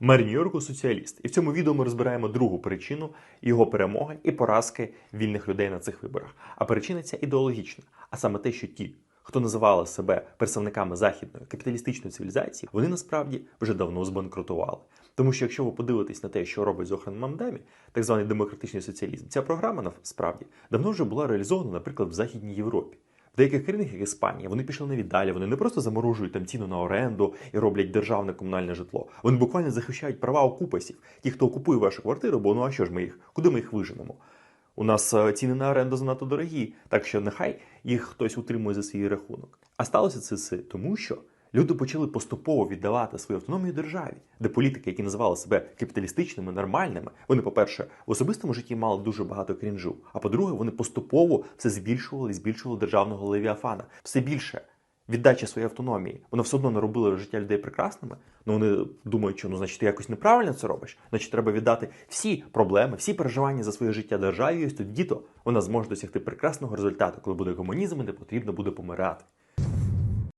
Мер Нью-Йорку соціаліст. І в цьому відео ми розбираємо другу причину його перемоги і поразки вільних людей на цих виборах. А причина ця ідеологічна, а саме те, що ті, хто називали себе представниками західної капіталістичної цивілізації, вони насправді вже давно збанкрутували. Тому що якщо ви подивитесь на те, що робить Зохран Мамдамі, так званий демократичний соціалізм, ця програма насправді давно вже була реалізована, наприклад, в Західній Європі. Деяких країнах, як Іспанія, вони пішли навіть далі. Вони не просто заморожують там ціну на оренду і роблять державне комунальне житло. Вони буквально захищають права окупасів, ті, хто окупує вашу квартиру, бо ну а що ж ми їх, куди ми їх виженемо? У нас е, ціни на оренду занадто дорогі, так що нехай їх хтось утримує за свій рахунок. А сталося це тому, що люди почали поступово віддавати свою автономію державі, де політики, які називали себе капіталістичними, нормальними, вони, по-перше, в особистому житті мали дуже багато крінжу. А по-друге, вони поступово все збільшували і збільшували державного левіафана. Все більше віддача своєї автономії. Воно все одно не робило життя людей прекрасними. Ну вони думають, що ну значить ти якось неправильно це робиш. Значить, треба віддати всі проблеми, всі переживання за своє життя державі. І тоді то вона зможе досягти прекрасного результату, коли буде комунізм, і не потрібно буде помирати.